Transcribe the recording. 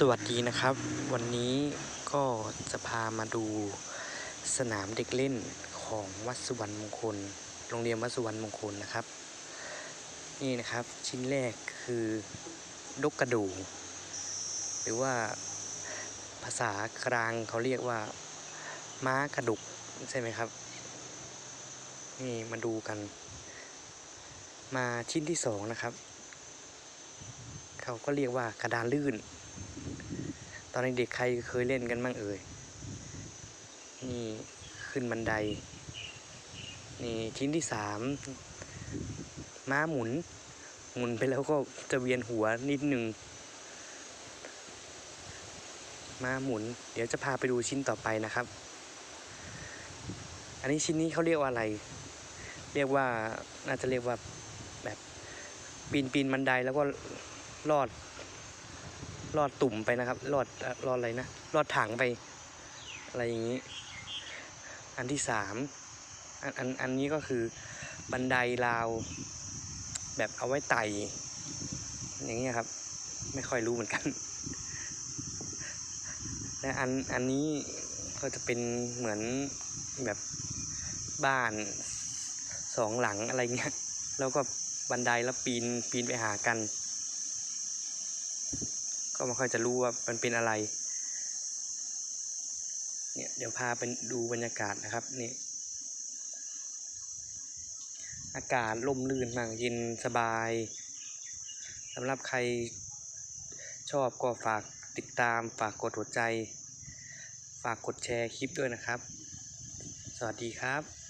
สวัสดีนะครับ วันนี้ก็จะพามาดูสนามเด็กเล่นของวัดสุวรรณมงคล โรงเรียนวัดสุวรรณมงคลนะครับ นี่นะครับชิ้นแรกคือดกกระดู หรือว่าภาษากลางเขาเรียกว่า ม้ากระดุกใช่ไหมครับ นี่มาดูกัน มาชิ้นที่สองนะครับ เขาก็เรียกว่ากระดานลื่น ตอนเด็กๆใครเคยเล่นกันบ้างเอ่ย นี่ขึ้นบันได นี่ชิ้นที่สามม้าหมุน หมุนไปแล้วก็จะเวียนหัวนิดหนึ่งม้าหมุน เดี๋ยวจะพาไปดูชิ้นต่อไปนะครับ อันนี้ชิ้นนี้เขาเรียกว่าอะไร เรียกว่าน่าจะเรียกว่าแบบปีนปีนบันไดแล้วก็ลอด ลอดตุ่มไปนะครับลอดลอดอะไรนะลอดถังไป อะไรอย่างนี้ อันที่สามอันอันอันนี้ก็คือบันไดราว แบบเอาไว้ไต่อย่างเงี้ยครับ ไม่ค่อยรู้เหมือนกันและอันอันนี้ก็จะเป็นเหมือนแบบบ้านสองหลังอะไรเงี้ย แล้วก็บันไดแล้วปีนปีนไปหากัน ไม่ค่อยจะรู้ว่ามันเป็นอะไร เนี่ยเดี๋ยวพาไปดูบรรยากาศนะครับนี่อากาศร่มรื่นมากเย็นสบายสำหรับใครชอบก็ฝากติดตามฝากกดหัวใจ ฝากกดแชร์คลิปด้วยนะครับ สวัสดีครับ